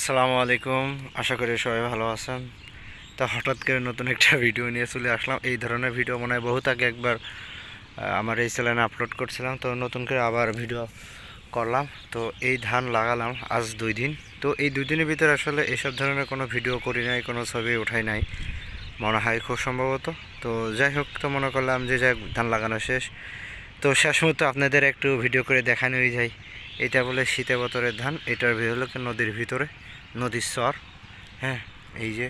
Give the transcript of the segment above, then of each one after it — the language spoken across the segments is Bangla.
আসসালামু আলাইকুম। আশা করি সবাই ভালো আছেন। তো হঠাৎ করে নতুন একটা ভিডিও নিয়ে চলে আসলাম। এই ধরনের ভিডিও মনে হয় বহুত আগে একবার আমার এই চ্যানেলে আপলোড করছিলাম। তো নতুন করে আবার ভিডিও করলাম। তো এই ধান লাগালাম আজ দুই দিন। তো এই দুই দিনের ভিতরে আসলে এসব ধরনের কোনো ভিডিও করি নাই, কোনো ছবি উঠাই নাই। মনে হয় খুব সম্ভবত। তো যাই হোক, তো মনে করলাম যে যাই ধান লাগানো শেষ। তো শেষ মতো আপনাদের একটু ভিডিও করে দেখানোই যায়। এটা বলে শীতে বতরের ধান, এটার হলো নদীর ভিতরে, নদীর স্বর হ্যাঁ এই যে,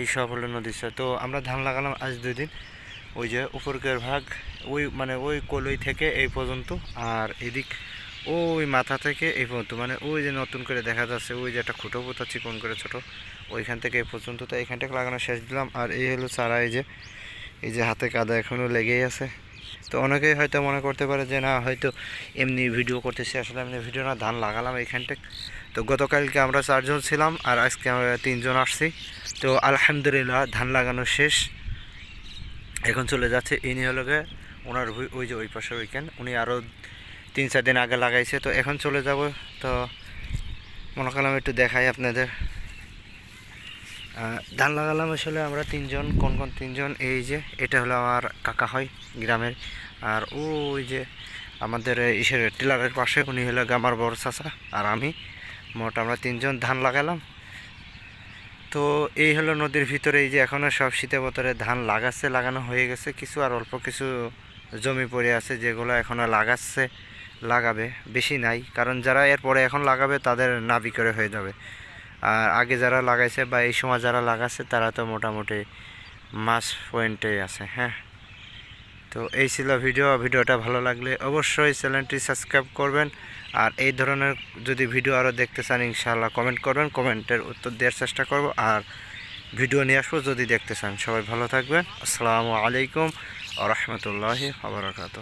এই সব হলো নদীর স্বর। তো আমরা ধান লাগালাম আজ দুই দিন। ওই যে উপরকার ভাগ, ওই মানে ওই কলই থেকে এই পর্যন্ত, আর এদিক ওই মাথা থেকে এই পর্যন্ত মানে ওই যে নতুন করে দেখা যাচ্ছে, ওই যে একটা খুঁটো পোতা চিকন করে ছোট, ওইখান থেকে এই পর্যন্ত। তো এইখানটাকে লাগানো শেষ দিলাম, আর এই হলো চারা, এই যে এই যে হাতে কাদা এখনও লেগেই আছে। তো অনেকেই হয়তো মনে করতে পারে যে, না, হয়তো এমনি ভিডিও করতেছি, আসলে এমনি ভিডিও না, ধান লাগালাম এইখানটা তো গতকালকে আমরা চারজন ছিলাম আর আজকে আমরা তিনজন আসছি। তো আলহামদুলিল্লাহ, ধান লাগানো শেষ। এখন চলে যাচ্ছে, ইনি হলো ওনার ওই- যে ওই পাশে ওইখান। উনি আরও তিন চার দিন আগে লাগাইছে। তো এখন চলে যাব। তো মনে করলাম একটু দেখাই আপনাদের। ধান লাগালাম আসলে আমরা তিনজন, কোন কোন তিনজন? এই যে, এটা হলো আমার কাকা হয় গ্রামের। আর ওই যে আমাদের ইসের টিলারের পাশে উনি হলো গিয়ে আমার বড় চাচা আর আমি। মোট আমরা তিনজন ধান লাগালাম। তো এই হলো নদীর ভিতরে, এই যে এখনও সব শীতে বতরে ধান লাগাচ্ছে, লাগানো হয়ে গেছে। কিছু আর অল্প কিছু জমি পড়ে আছে যেগুলো এখনও লাগাচ্ছে, লাগাবে। বেশি নাই, কারণ যারা এরপরে এখন লাগাবে তাদের নাবি করে হয়ে যাবে। আর আগে যারা লাগাইছে বা এই সময় যারা লাগাচ্ছে, তারা তো মোটামুটি মাস পয়েন্টে আছে হ্যাঁ? তো এই ছিল ভিডিও। ভিডিওটা ভালো লাগলে অবশ্যই চ্যানেলটি সাবস্ক্রাইব করবেন। আর এই ধরনের যদি ভিডিও আরও দেখতে চান, ইনশাআল্লাহ কমেন্ট করবেন। কমেন্টের উত্তর দেওয়ার চেষ্টা করব। আর ভিডিও নিয়ে আসব যদি দেখতে চান। সবাই ভালো থাকবেন। আসসালামু আলাইকুম আ রহমতুল্লাহি আবরাকাত